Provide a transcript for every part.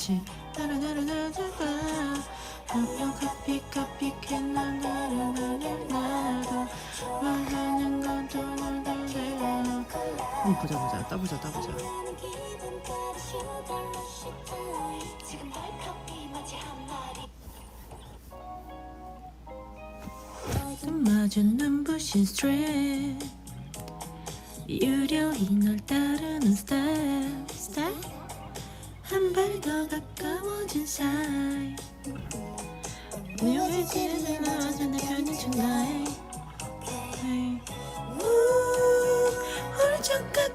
같이 따라다라다다다 커피 커피 캔나나 음, 보자 보자. 따보자 따보자. 마저 눈부신 스트레스 유려히 널 따르는 스타일 스타일. 한발 더 가까워진 사이. 묘해지는 나와서 내 편인 tonight hey.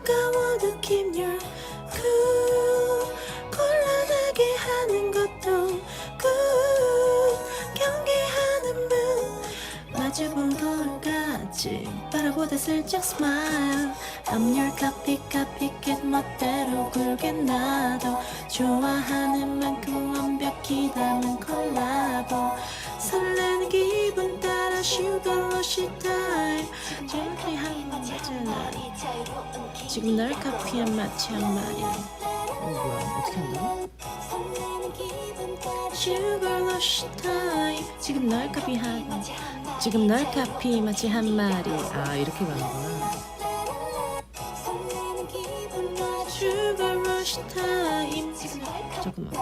훌쩍 가까워도 keep your cool 곤란하게 하는 것도 good 경계하는 분. 마주본 거울 같이 바라보다 슬쩍 smile. I'm your copy copycat 멋대로 굴게 나도. 좋아하는 만큼 완벽히 담은 콜라보 설레는 기분 따라 한 번째는 지금 널 카피한 마치 한 마리 어 뭐야? 어떻게 한다고? Sugar rush time. 지금 널 카피한 지금 널 카피 마치 한 마리 아 이렇게 가는구나. Sugar rush time. 조금만.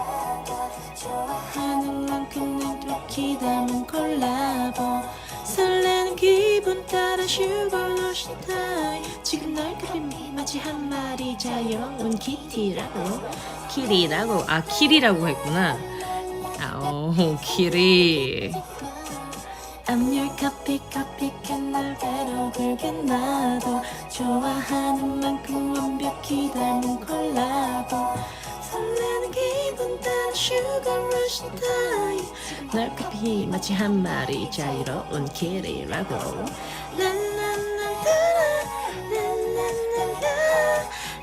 하는 만큼 톡톡히 담은 콜라보. 설레 는 기분 따라 rush time 지금 널 카피 마치 한 마리 자유로운 키티라고. 키리라고? 아 키리라고 했구나. 아오 키리 I'm your copy, copy, 캔날 배로 굵게 나도. 좋아하는 만큼 완벽히 닮은 콜라보. 설레는 기분 따라 sugar rush 널 커피 마치 한 마리 자유로운 랄랄랄라 랄랄랄라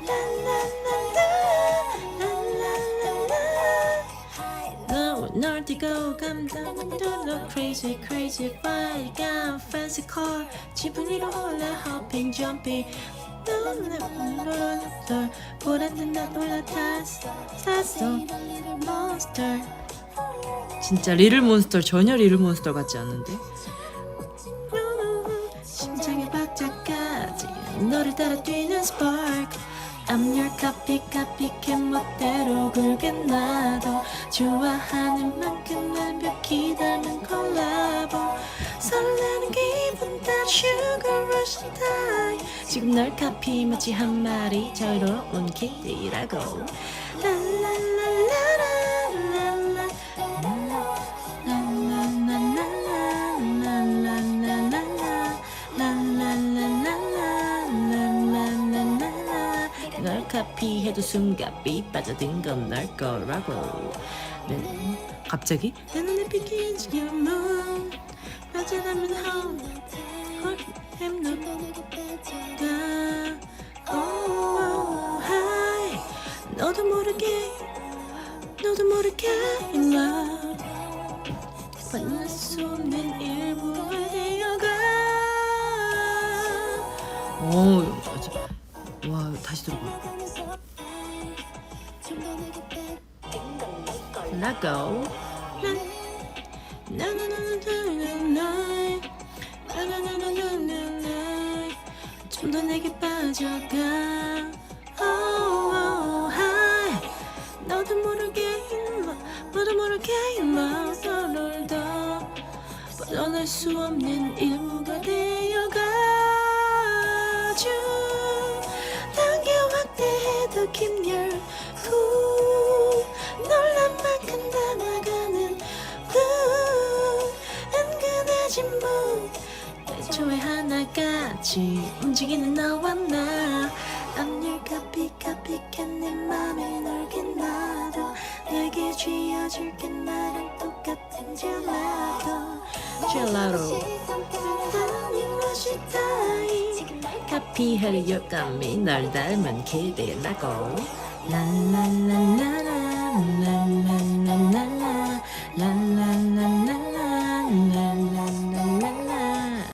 랄랄랄라 너 널뛰고 감당도 crazy crazy fly got fancy car. 지분 위로 올라 hopping jumping. 너는 보란 듯나 올라탔어. 샀어. Monster 진짜 리를 몬스터 전혀 리를 몬스터 같지 않는데? 심장의 박자까지 너를 따라 뛰는 spark. I'm your copy copy 캔 멋대로 굵게 나도. 좋아하는 만큼 완벽히 닮은 콜라보 설레는 기분 따라 sugar rush time. 지금 널 카피 마치 한 마리 자유로운 키티라고 널 카피해도 숨가삐 빠져든 건 널 거라고. 네. 갑자기 내 눈에 비긴 지금 넌. 빠져나면 hold 햄노가 오 하이. 너도 모르게 너도 모르게 in love. 만날 수 없는 일부가 되어가. 오 와, 다시 들어봐. Let go. 좀 더 내게 빠져가. Oh, oh, hi. 너도 모르게 일로 너도 모르게 일로 너를 더 벗어날 수 없는 일 your cool 놀란 만큼 담아가는 blue 은근해진 mood 애초에 하나같이 움직이는 너와 나. your copy copy 캔내 맘에 넓게 놔둬 내게 쥐어줄게 나랑 똑같은 젤라도. 젤라로 카피하려 까미 널 닮은 기대 나고. 랄랄랄라 랄랄랄라라 랄라.